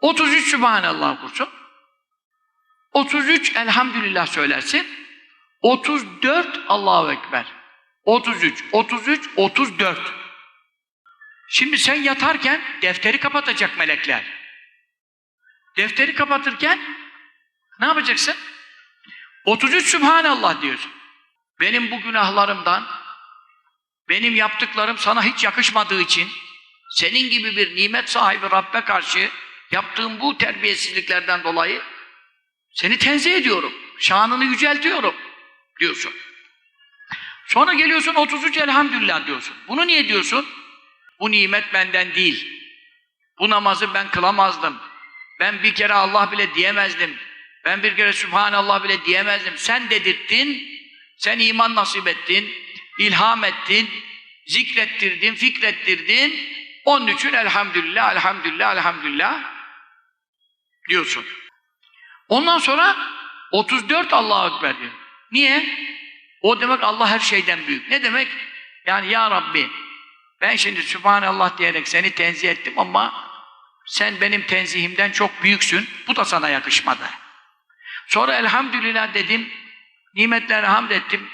33 Sübhanallah okursun. 33 Elhamdülillah söylersin. 34 Allahu Ekber. 33, 33, 34. Şimdi sen yatarken defteri kapatacak melekler. Defteri kapatırken ne yapacaksın? 33 Sübhanallah diyorsun. Benim bu günahlarımdan, benim yaptıklarım sana hiç yakışmadığı için, senin gibi bir nimet sahibi Rabbe karşı yaptığım bu terbiyesizliklerden dolayı seni tenzih ediyorum. Şanını yüceltiyorum diyorsun. Sonra geliyorsun 33 elhamdülillah diyorsun. Bunu niye diyorsun? Bu nimet benden değil. Bu namazı ben kılamazdım. Ben bir kere Allah bile diyemezdim. Ben bir kere Sübhanallah bile diyemezdim. Sen dedirttin, sen iman nasip ettin, ilham ettin, zikrettirdin, fikrettirdin. Onun için elhamdülillah, elhamdülillah, elhamdülillah diyorsun. Ondan sonra 34 Allahu Ekber diyor. Niye? O demek Allah her şeyden büyük. Ne demek? Yani ya Rabbi ben şimdi Sübhanallah diyerek seni tenzih ettim ama sen benim tenzihimden çok büyüksün. Bu da sana yakışmadı. Sonra elhamdülillah dedim. Nimetlere hamd ettim.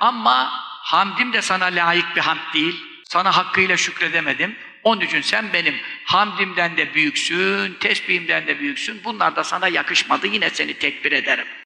Ama hamdim de sana layık bir hamd değil. Sana hakkıyla şükredemedim. Onun için sen benim hamdimden de büyüksün, tesbihimden de büyüksün. Bunlar da sana yakışmadı. Yine seni tekbir ederim.